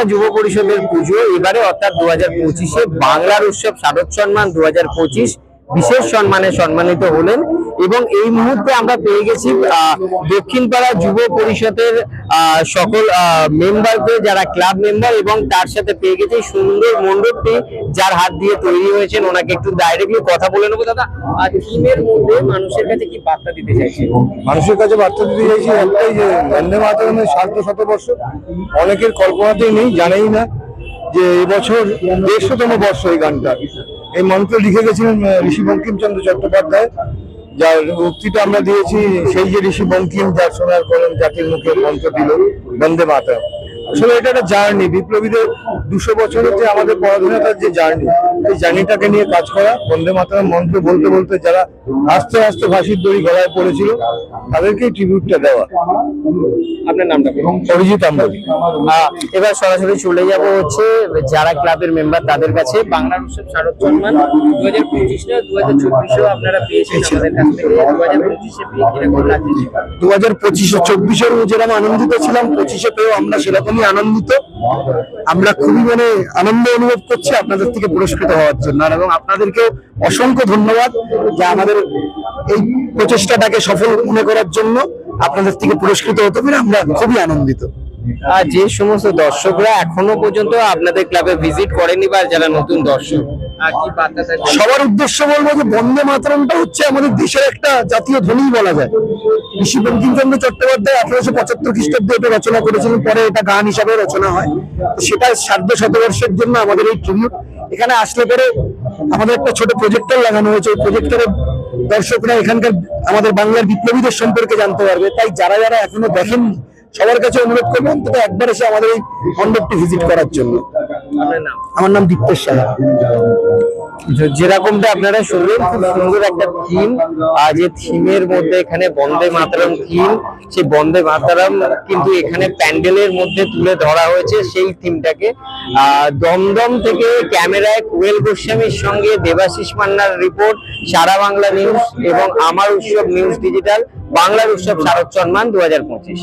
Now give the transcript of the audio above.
পাড়া যুব পরিষদের পুজো এবারে অর্থাৎ দু হাজার পঁচিশে বাংলার উৎসব শারদ সম্মান দু হাজার পঁচিশ বিশেষ সম্মানে সম্মানিত হলেন এবং এই মুহূর্তে আমরা পেয়ে গেছি দক্ষিণপাড়া যুব পরিষদের সকল মেম্বারকে যারা ক্লাব মেম্বার এবং তার সাথে পেয়ে গেছি সুন্দর মণ্ডপটি যার হাত দিয়ে তৈরি হয়েছেন। ওনাকে একটু ডাইরেক্টলি কথা বলে নেব। দাদা আর থিমের মধ্যে মানুষের কাছে কি বার্তা দিতে চাইছেন? মানুষের কাছে বার্তা দিতে চাইছি একটাই যে বন্দে মাতরমের সার্ধ শতবর্ষ। অনেকের কল্পনাতেই নেই, জানেই না যে এবছর দেড়শোতম বর্ষ এই গানটা এই মন্ত্র লিখে গেছিলেন ঋষি বঙ্কিমচন্দ্র চট্টোপাধ্যায়, যার উক্তিটা আমরা দিয়েছি, সেই যে ঋষি বঙ্কিম, যার সোনার কলম জাতির মুখে মন্ত্র দিল, বন্দে মাতা আসলে এটা একটা জার্নি বিপ্লবীদের দুশো বছরের যে আমাদের পরাধীনতার যে জার্নি সেই জার্নিটাকে নিয়ে কাজ করা। বন্দে মাতরম মন্ত্র বলতে বলতে যারা আস্তে আস্তে ফাঁসির দড়ি গলায় পড়েছিল তাদেরকেই ট্রিবিউটটা দেওয়া। আপনার নামটা বলুন। অরিজিৎ আম্বানি। এবার সরাসরি চলে যাব হচ্ছে যারা ক্লাবের মেম্বার তাদের কাছে। বাংলার উৎসব শারদ সম্মান দু হাজার পঁচিশ না দু হাজার চব্বিশেও আপনারা পেয়েছেন আমাদের কাছ থেকে। দু হাজার পঁচিশে পেয়ে কীরকম লাগছে? দু হাজার পঁচিশে চব্বিশের যেরকম আনন্দিত ছিলাম পঁচিশে পেয়েও আমরা সেরকমই আনন্দিত। আমরা খুবই মানে আনন্দ অনুভব করছি আপনাদের থেকে পুরস্কৃত হওয়ার জন্য। এবং আপনাদেরকে অসংখ্য ধন্যবাদ যে আমাদের এই প্রচেষ্টাটাকে সফল মনে করার জন্য আপনাদের থেকে পুরস্কৃত হতে পেরে আমরা খুবই আনন্দিত। আর যে সমস্ত দর্শকরা এখনও পর্যন্ত আপনাদের ক্লাবে ভিজিট করেনি বা যারা নতুন দর্শক সবার উদ্দেশ্য বলব যে বন্দে মাতরমটা হচ্ছে আমাদের দেশের একটা জাতীয় ধ্বনি বলা যায়। ঋষি বঙ্কিমচন্দ্র চট্টোপাধ্যায় আঠারোশো পঁচাত্তর খ্রিস্টাব্দে এটা রচনা করেছিলেন পরে এটা গান হিসাবে রচনা হয়। তো সেটা সার্ধ শতবর্ষের জন্য আমাদের এই ট্রিবিউট এখানে আসলে পরে আমাদের একটা ছোট প্রজেক্টর লাগানো হয়েছে। ওই প্রজেক্টরে দর্শকরা এখানকার আমাদের বাংলার বিপ্লবীদের সম্পর্কে জানতে পারবে। তাই যারা যারা এখনও দেখেননি সবার কাছে অনুরোধ করব অন্তত একবার এসে আমাদের এই মণ্ডপটি ভিজিট করার জন্য। আমার নাম দীপ্তেশ সাহা। যেরকমটা আপনারা শুনলেন, খুব সুন্দর একটা থিম আর যে থিমের মধ্যে এখানে বন্দে মাতারাম থিম সেই বন্দে মাতারাম কিন্তু এখানে প্যান্ডেলের মধ্যে তুলে ধরা হয়েছে সেই থিমটাকে দমদম থেকে ক্যামেরায় কোয়েল গোস্বামীর সঙ্গে দেবাশিস মান্নার রিপোর্ট সারা বাংলা নিউজ এবং আমার উৎসব নিউজ ডিজিটাল বাংলার উৎসব শারদ সম্মান দু হাজার পঁচিশ।